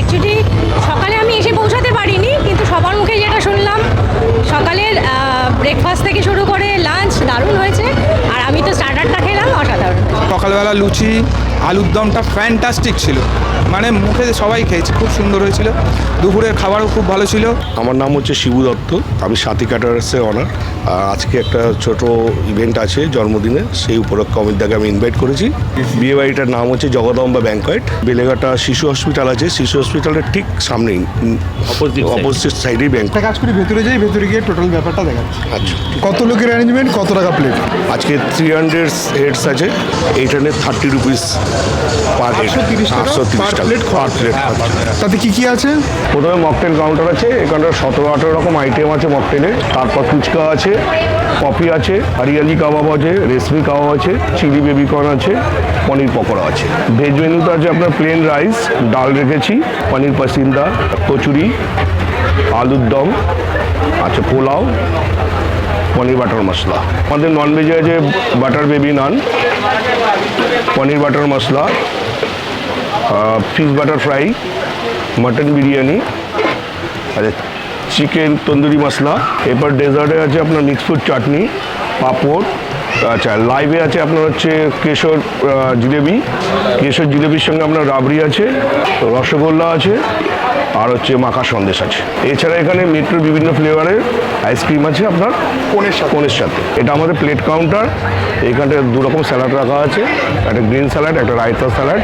Actually সকালে আমি এসে পৌঁছাতে পারিনি, কিন্তু সবার মুখে যেটা শুনলাম, সকালের ব্রেকফাস্ট থেকে শুরু করে লাঞ্চ দারুণ হয়েছে আর আমি তো স্টার্টারটা খেলাম অসাধারণ সকালবেলা লুচি আলুর দমটা ফ্যান্টাস্টিক ছিল। মানে মুখে সবাই খেয়েছে খুব সুন্দর হয়েছিল। দুপুরের খাবারও খুব ভালো ছিল। আমার নাম হচ্ছে শিবু দত্ত আমি সাথী ক্যাটারার্সের অনার আজকে একটা ছোট ইভেন্ট আছে জন্মদিনে সেই উপলক্ষে অমিতদাকে আমি ইনভাইট করেছি। বিয়ে বাড়িটার নাম হচ্ছে জগদম্বা ব্যাঙ্কয়েট বেলেঘাটা শিশু হসপিটাল আছে শিশু হসপিটালের ঠিক সামনেই অপোজিট সাইডেই ব্যাঙ্ক কাজ করি ভেতরে যাই ভেতরে গিয়ে টোটাল ব্যাপারটা দেখাচ্ছি। আচ্ছা। কত লোকের অ্যারেঞ্জমেন্ট কত টাকা প্লেট আজকে থ্রি হান্ড্রেড হেডস আছে। এইখানে থার্টি রুপিস পার হেড 830 আটশো তিরিশ টাকা তাতে কি কি আছে? প্রথমে মকটেল কাউন্টার আছে এখানটা সতেরো আঠেরো রকম আইটেম আছে মকটেলে তারপর ফুচকা আছে কফি আছে হরিয়ালি কাবাব আছে রেশমি কাবাব আছে চিলি বেবিকর্ন আছে পনির পকোড়া আছে। ভেজ মেনুতে আছে আপনার প্লেন রাইস ডাল রেখেছি পনির পাসিন্দা কচুরি আলুর দম আছে পোলাও পনির বাটার মশলা। আমাদের নন ভেজে আছে butter baby naan paneer butter masala fish butter fry mutton biryani আচ্ছা চিকেন তন্দুরি মশলা, এরপর ডেজার্টে আছে আপনার মিক্স ফ্রুট চাটনি পাঁপড় আচ্ছা লাইভে আছে আপনার হচ্ছে কেশর জিলেবি। কেশর জিলেবির সঙ্গে আপনার রাবড়ি আছে রসগোল্লা আছে আর হচ্ছে মাখা সন্দেশ আছে। এছাড়া এখানে মেট্রোর বিভিন্ন ফ্লেভারের আইসক্রিম আছে আপনার কোনের সাথে। কোনের সাথে। এটা আমাদের প্লেট কাউন্টার এখানটায় দু রকম স্যালাড রাখা আছে। একটা গ্রিন স্যালাড একটা রায়তা স্যালাড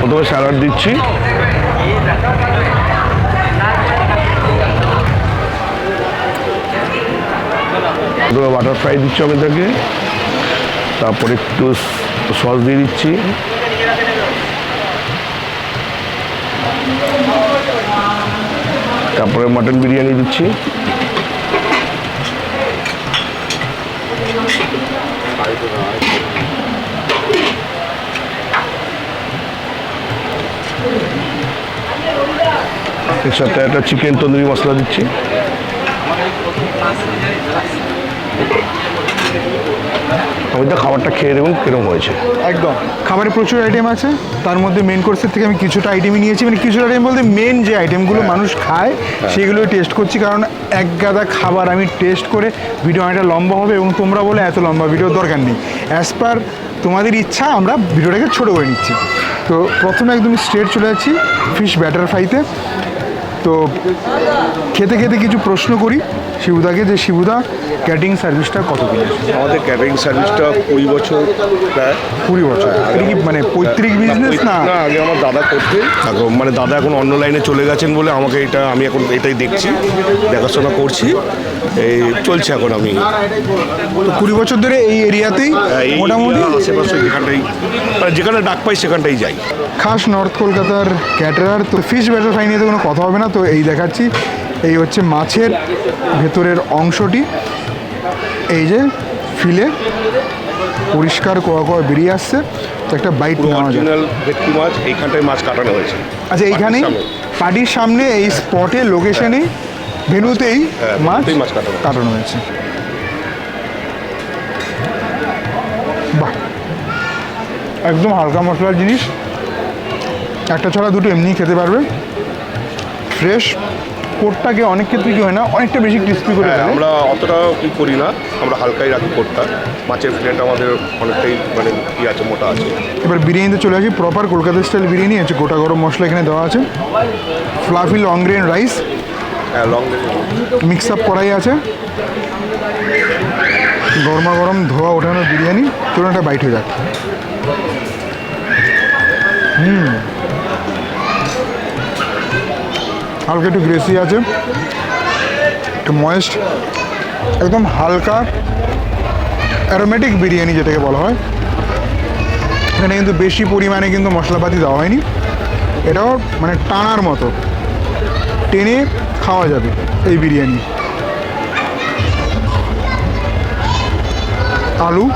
প্রথমে স্যালাড দিচ্ছি। দুটো বাটার ফ্রাই দিচ্ছি আমি তাকে। তারপরে একটু সস দিয়ে দিচ্ছি। তারপরে মটন বিরিয়ানি দিচ্ছি। এর সাথে একটা চিকেন তন্দুরি মশলা দিচ্ছি। আমি খাবারটা খেয়ে দেখুন কীরকম হয়েছে। একদম। খাবারে প্রচুর আইটেম আছে। তার মধ্যে মেন কোর্সের থেকে আমি কিছুটা আইটেমই নিয়েছি। মানে কিছুটা আইটেম বলতে মেন যে আইটেমগুলো মানুষ খায় সেগুলো টেস্ট করছি। কারণ এক গাদা খাবার আমি টেস্ট করে ভিডিও অনেকটা লম্বা হবে এবং তোমরা বলে এত লম্বা ভিডিও দরকার নেই। অ্যাজ পার তোমাদের ইচ্ছা আমরা ভিডিওটাকে ছোটো করে নিচ্ছি। তো প্রথমে একদম স্ট্রেট চলে যাচ্ছি ফিশ ব্যাটার ফ্রাইতে তো খেতে খেতে কিছু প্রশ্ন করি। শিবুদাকে যে শিবুদা ক্যাটারিং সার্ভিসটা কত কিনে আমাদের ক্যাটারিং সার্ভিসটা কুড়ি বছর প্রায়। কুড়ি বছর। এটা কি মানে পৈতৃক বিজনেস না? না আগে আমার দাদা করতে এখন মানে দাদা এখন অন্য লাইনে চলে গেছেন বলে আমাকে এটা আমি এখন এটাই দেখছি দেখাশোনা করছি। এই চলছে এখন আমি। তো কুড়ি বছর ধরে এই এরিয়াতেই মোটামুটি? আশেপাশে যেখানটাই মানে যেখানে ডাক পাই সেখানটাই যাই। খাস নর্থ কলকাতার ক্যাটারার তো ফিশ ব্যাটার ফ্রাই নিয়ে তো কোনো কথা হবে না তো এই দেখাচ্ছি। এই হচ্ছে মাছের ভেতরের অংশটি। এই যে ফিলে পরিষ্কার কোয়া কোয়া বেরিয়ে আসছে তো একটা বাইট নেওয়া যায় ভেটকি মাছ এইখানটায় মাছ কাটানো হয়েছে। আচ্ছা এইখানেই। পার্টির সামনে এই স্পটে লোকেশনেই ভেনুতেই হ্যাঁ, মাছ ভেন্যুতেই মাছ কাটানো। কাটানো হয়েছে। বাহ। একদম হালকা মশলার জিনিস। একটা ছড়া দুটো এমনি খেতে পারবে। ফ্রেশ কোটটাকে অনেক ক্ষেত্রে কি হয় না অনেকটা বেশি ক্রিস্পি করে হ্যাঁ আমরা অতটা ই করি না আমরা হালকাই রাখি কোটটা। মাছের ফ্লেট আমাদের অনেকটাই মানে ই আছে মোটা আছে। এবার বিরিয়ানিতে চলে আসি প্রপার কলকাতা স্টাইল বিরিয়ানি আছে গোটা গরম মশলা এখানে দেওয়া আছে। ফ্লাফি লং গ্রেন রাইস হ্যাঁ লং মিক্স আপ করাই আছে। গরমা গরম ধোয়া ওঠানো বিরিয়ানি চলুন একটা বাইট হয়ে যাক। হুম। হালকা একটু গ্রেসি আছে। একটু ময়েস্ট একদম হালকা অ্যারোমেটিক বিরিয়ানি যেটাকে বলা হয়। এখানে কিন্তু বেশি পরিমাণে কিন্তু মশলাপাতি দেওয়া হয়নি। এটাও মানে টানার মতো। টেনে খাওয়া যাবে এই বিরিয়ানি। আলু,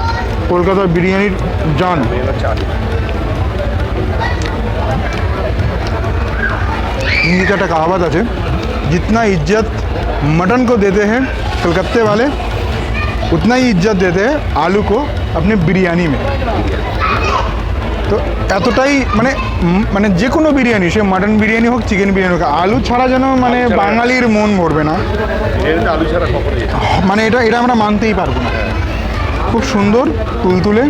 কলকাতার বিরিয়ানির জান। हिंदी का कहावत আছে जितना इज्जत मटन को देते हैं कलकत्ते वाले उतना ही इज्जत देते हैं आलू को अपने बिरयानी में তো এতটাই মানে উম, মানে যে কোনো বিরিয়ানি সে মাটন বিরিয়ানি হোক চিকেন বিরিয়ানি হোক আলু ছাড়া যেন মানে বাঙালির মন ভরবে না আলু ছাড়া কখনোই মানে এটা এটা আমরা মানতেই পারবো না খুব সুন্দর তুলতুলে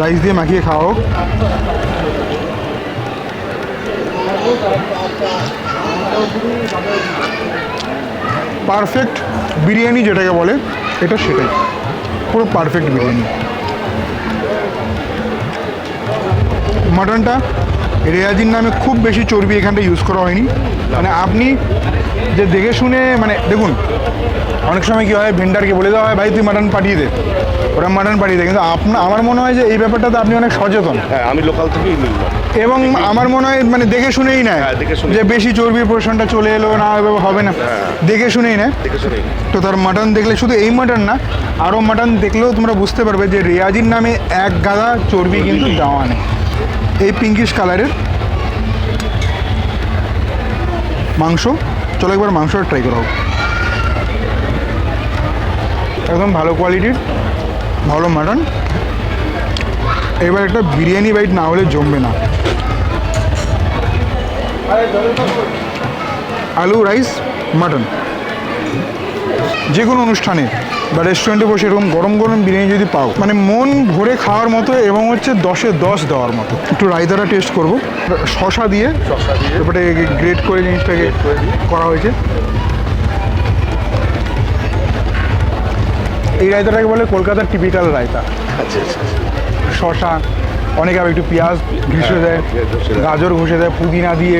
রাইস দিয়ে মাখিয়ে খাওয়া হোক পারফেক্ট বিরিয়ানি যেটাকে বলে, এটা সেটাই। পুরো পারফেক্ট বিরিয়ানি। মাটনটা রেয়াজির নামে খুব বেশি চর্বি এখানটা ইউজ করা হয়নি। মানে আপনি যে দেখে শুনে মানে দেখুন, অনেক সময় কী হয় ভেন্ডারকে বলে দেওয়া হয়, ভাই, তুই মাটন পাঠিয়ে দে। ওরা মাটন পাঠিয়ে দেয় কিন্তু আপনার আমার মনে হয় যে এই ব্যাপারটাতে আপনি অনেক সচেতন। হ্যাঁ আমি লোকাল থেকেই নিলাম। এবং আমার মনে হয় মানে দেখে শুনেই নেয় হ্যাঁ। যে বেশি চর্বির পোর্শনটা চলে এলো না এভাবে হবে না। দেখে শুনেই নেয়। তো তার মাটন দেখলে শুধু এই মাটন না আরও মাটন দেখলেও তোমরা বুঝতে পারবে যে রেয়াজির নামে এক গাদা চর্বি কিন্তু দেওয়া নেই। এই পিঙ্কিশ কালারের মাংস। চলো একবার মাংসটা ট্রাই করা হোক। একদম ভালো কোয়ালিটির ভালো মাটন। এবার একটা বিরিয়ানি বাইট না হলে জমবে না। আলু রাইস মাটন। যে কোনো অনুষ্ঠানে বা রেস্টুরেন্টে বসে এরকম গরম গরম বিরিয়ানি যদি পাও মানে মন ভরে খাওয়ার মতো এবং হচ্ছে দশে দশ দেওয়ার মতো। একটু রায়তাটা টেস্ট করব। শশা দিয়ে তারপরে গ্রেট করে জিনিসটাকে করা হয়েছে। এই রায়তাটাকে বলে কলকাতার টিপিক্যাল রায়তা। আচ্ছা আচ্ছা শশা অনেকে আবার একটু পেঁয়াজ ঘষে পেঁয়াজ ঘষে দেয়। গাজর ঘষে দেয় পুদিনা দিয়ে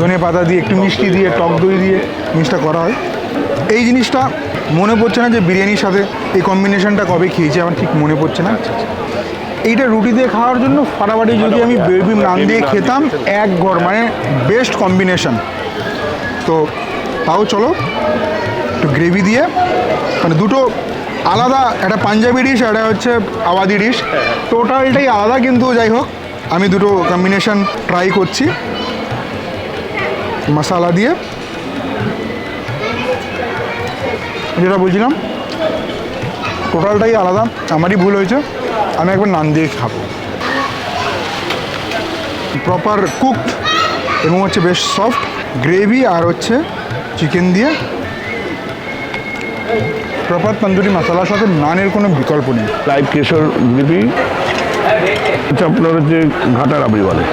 ধনে পাতা দিয়ে একটু মিষ্টি দিয়ে টক দই দিয়ে জিনিসটা করা হয়। এই জিনিসটা মনে পড়ছে না যে বিরিয়ানির সাথে এই কম্বিনেশনটা কবে খেয়েছি আমার ঠিক মনে পড়ছে না। এইটা রুটি দিয়ে খাওয়ার জন্য ফাটাফাটি যদি আমি বেবি নান দিয়ে খেতাম এক ঘর মানে বেস্ট কম্বিনেশন তো তাও চলো একটু গ্রেভি দিয়ে মানে দুটো আলাদা, একটা পাঞ্জাবি ডিশ একটা হচ্ছে আওয়াদি ডিশ টোটালটাই আলাদা কিন্তু যাই হোক, আমি দুটো কম্বিনেশন ট্রাই করছি। মশালা দিয়ে। যেটা বলছিলাম টোটালটাই আলাদা, আমারই ভুল হয়েছে। আমি একবার নান দিয়ে খাব। প্রপার কুকড এবং হচ্ছে বেশ সফট গ্রেভি আর হচ্ছে চিকেন দিয়ে। প্রপার তন্দুরি মশলার সাথে নানের কোনো বিকল্প নেই। লাইভ কেশর গ্রেভি হচ্ছে আপনার হচ্ছে ঘাটা রাবড়ি বলে।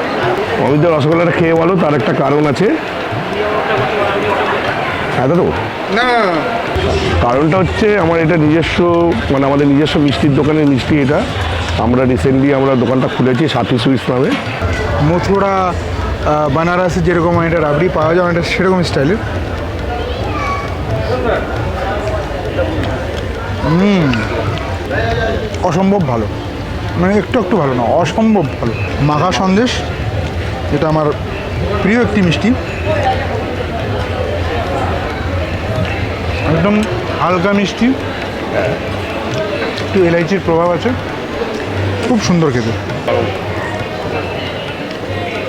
অমিত রসগোল্লাটা খেয়ে বলো তার একটা কারণ আছে। হ্যাঁ দাদু? না কারণটা হচ্ছে আমার এটা নিজস্ব মানে আমাদের নিজস্ব মিষ্টির দোকানের মিষ্টি এটা। আমরা রিসেন্টলি আমরা দোকানটা খুলেছি সাথী সুইটস নামে। মথুরা বানারসে যেরকম এটা রাবড়ি পাওয়া যায় এটা সেরকম স্টাইলের অসম্ভব ভালো। মানে একটু একটু ভালো না, অসম্ভব ভালো। মাখা সন্দেশ, এটা আমার প্রিয় একটি মিষ্টি। একদম হালকা মিষ্টি। একটু এলাইচির প্রভাব আছে। খুব সুন্দর খেতে।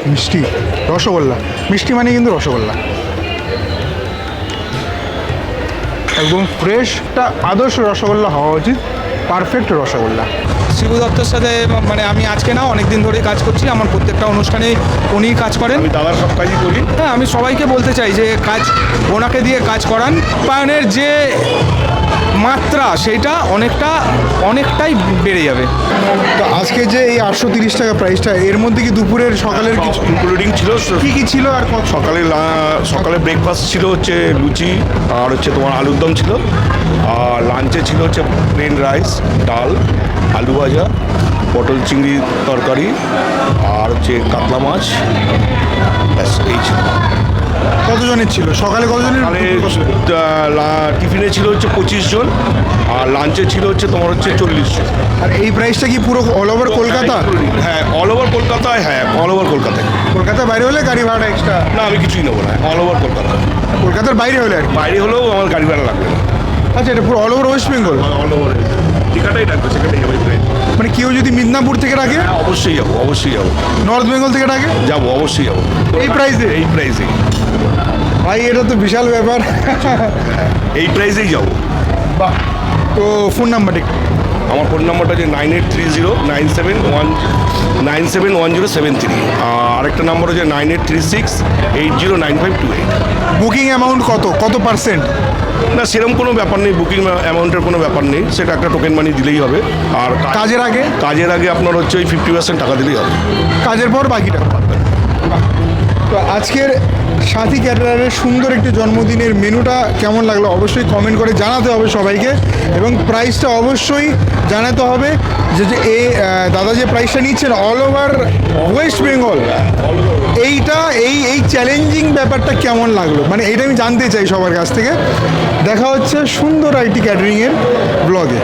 মিষ্টি, রসগোল্লা। মিষ্টি মানে কিন্তু রসগোল্লা। একদম ফ্রেশটা আদর্শ রসগোল্লা হওয়া উচিত। পারফেক্ট রসগোল্লা। শিবু দত্তর সাথে মানে আমি আজকে না অনেক দিন ধরে কাজ করছি আমার প্রত্যেকটা অনুষ্ঠানে উনি কাজ করেন। আমি দাদার সব কাজই করি হ্যাঁ আমি সবাইকে বলতে চাই যে কাজ ওনাকে দিয়ে কাজ করান। পায়নের যে মাত্রা সেটা অনেকটা অনেকটাই বেড়ে যাবে। তো আজকে যে এই আটশো তিরিশ টাকা প্রাইসটা এর মধ্যে কি দুপুরের সকালের কিছু ইনক্লুডিং ছিল কি কি ছিল আর সকালে সকালে ব্রেকফাস্ট ছিল হচ্ছে লুচি আর হচ্ছে তোমার আলুর দম ছিল আর লাঞ্চে ছিল হচ্ছে প্লেন রাইস ডাল আলু ভাজা পটল চিংড়ি তরকারি আর হচ্ছে কাতলা মাছ ব্যাস এই ছিল। কতজনের ছিল? সকালে কতজনের টিফিনে ছিল হচ্ছে পঁচিশ জন আর লাঞ্চে ছিল হচ্ছে তোমার হচ্ছে চল্লিশ জন। আর এই প্রাইসটা কি পুরো অল ওভার কলকাতা? হ্যাঁ অল ওভার কলকাতায় হ্যাঁ অল ওভার কলকাতায়। কলকাতার বাইরে হলে গাড়ি ভাড়া এক্সট্রা না আমি কিছুই নেব না অল ওভার কলকাতা। কলকাতার বাইরে হলে আর বাইরে হলেও আমার গাড়ি ভাড়া লাগবে। না আচ্ছা এটা পুরো all over West Bengal all over দীঘাটাই ডাকবে সেখানে যাবে মানে কেউ যদি মিদনাপুর থেকে রাখে হ্যাঁ অবশ্যই যাব অবশ্যই যাব। নর্থ বেঙ্গল থেকে রাখে যাব অবশ্যই যাব। এই প্রাইসে এই প্রাইসে ভাই এটা তো বিশাল ব্যাপার। এই প্রাইসেই যাব। বাহ তো ফোন নাম্বারটা আমার ফোন নাম্বারটা হচ্ছে nine eight three zero nine seven one nine seven one zero seven three আরেকটা নাম্বার হচ্ছে nine eight three six eight zero nine five two eight booking amount কত? কত পার্সেন্ট না সেরকম কোনো ব্যাপার নেই বুকিং অ্যামাউন্টের কোনো ব্যাপার নেই সেটা একটা টোকেন মানি দিলেই হবে। আর কাজের আগে? কাজের আগে আপনার হচ্ছে ওই ফিফটি পার্সেন্ট টাকা দিলেই হবে। কাজের পর বাকিটা। তো আজকের সাথী ক্যাটারারের সুন্দর একটি জন্মদিনের মেনুটা কেমন লাগল অবশ্যই কমেন্ট করে জানাতে হবে সবাইকে এবং প্রাইসটা অবশ্যই জানাতে হবে যে যে এই দাদা যে প্রাইসটা নিচ্ছেন অল ওভার ওয়েস্ট বেঙ্গল এইটা, এই এই চ্যালেঞ্জিং ব্যাপারটা কেমন লাগল? মানে এইটা আমি জানতে চাই সবার কাছ থেকে। দেখা হচ্ছে সুন্দর আইটি ক্যাটারিংয়ের ব্লগে